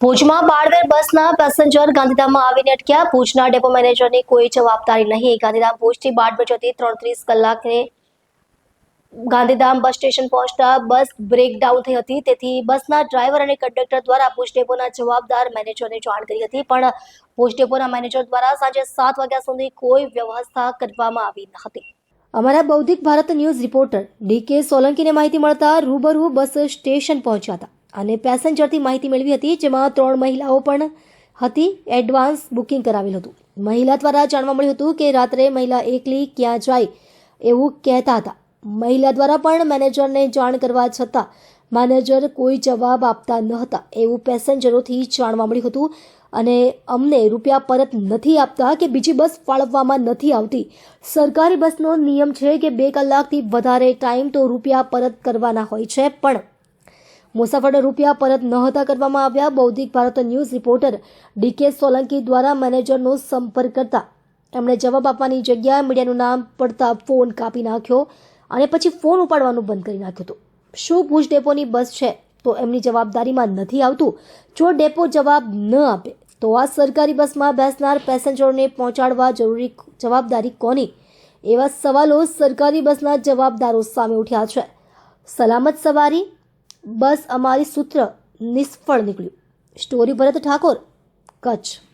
ભુજમાં બાળવેર બસના પેસેન્જર ગાંધીધામમાં આવીને અટક્યા. ભુજના ડેપો મેનેજરની કોઈ જવાબદારી નહીં. ગાંધીધામ ભુજથી બાળવેર જતી ત્રણત્રીસ કલાકે ગાંધીધામ બસ સ્ટેશન પહોંચતા બસ બ્રેકડાઉન થઈ હતી. તેથી બસના ડ્રાઈવર અને કંડક્ટર દ્વારા ભુજ ડેપોના જવાબદાર મેનેજરને જાણ કરી હતી. પણ ભુજ ડેપોના મેનેજર દ્વારા સાંજે સાત વાગ્યા સુધી કોઈ વ્યવસ્થા કરવામાં આવી ન હતી. અમારા બૌદ્ધિક ભારત ન્યૂઝ રિપોર્ટર ડીકે સોલંકીને માહિતી મળતા રૂબરૂ બસ સ્ટેશન પહોંચ્યા હતા. અને પેસેન્જરથી માહિતી મેળવી હતી, જેમાં ત્રણ મહિલાઓ પણ હતી. એડવાન્સ બુકિંગ કરાવેલ હતું. મહિલા દ્વારા જાણવા મળ્યું હતું કે રાત્રે મહિલા એકલી ક્યાં જાય એવું કહેતા હતા. મહિલા દ્વારા પણ મેનેજરને જાણ કરવા છતાં મેનેજર કોઈ જવાબ આપતા ન હતા એવું પેસેન્જરોથી જાણવા મળ્યું હતું. અને અમને રૂપિયા પરત નથી આપતા કે બીજી બસ ફાળવવામાં નથી આવતી. સરકારી બસનો નિયમ છે કે બે કલાકથી વધારે ટાઈમ તો રૂપિયા પરત કરવાના હોય છે, પણ મુસાફરોને રૂપિયા પરત ન હતા કરવામાં આવ્યા. બૌદ્ધિક Bharat news reporter D K Solanki દ્વારા મેનેજરનો સંપર્ક કરતા એમણે જવાબ આપવાની જગ્યાએ મીડિયાનું નામ પડતા ફોન કાપી નાખ્યો અને પછી ફોન ઉપાડવાનું બંધ કરી નાખ્યું હતું. શું ભુજ ડેપોની બસ છે? તો એમની જવાબદારીમાં નથી આવતું. જો ડેપો જવાબ ન આપે, તો આ સરકારી બસમાં બેસનાર પેસેન્જરોને પહોંચાડવા જરૂરી જવાબદારી કોની? એવા સવાલો સરકારી બસના જવાબદારો સામે ઉઠ્યા છે. સલામત સવારી બસ અમારી સૂત્ર નિષ્ફળ નીકળ્યું. સ્ટોરી ભરત ઠાકોર કચ્છ.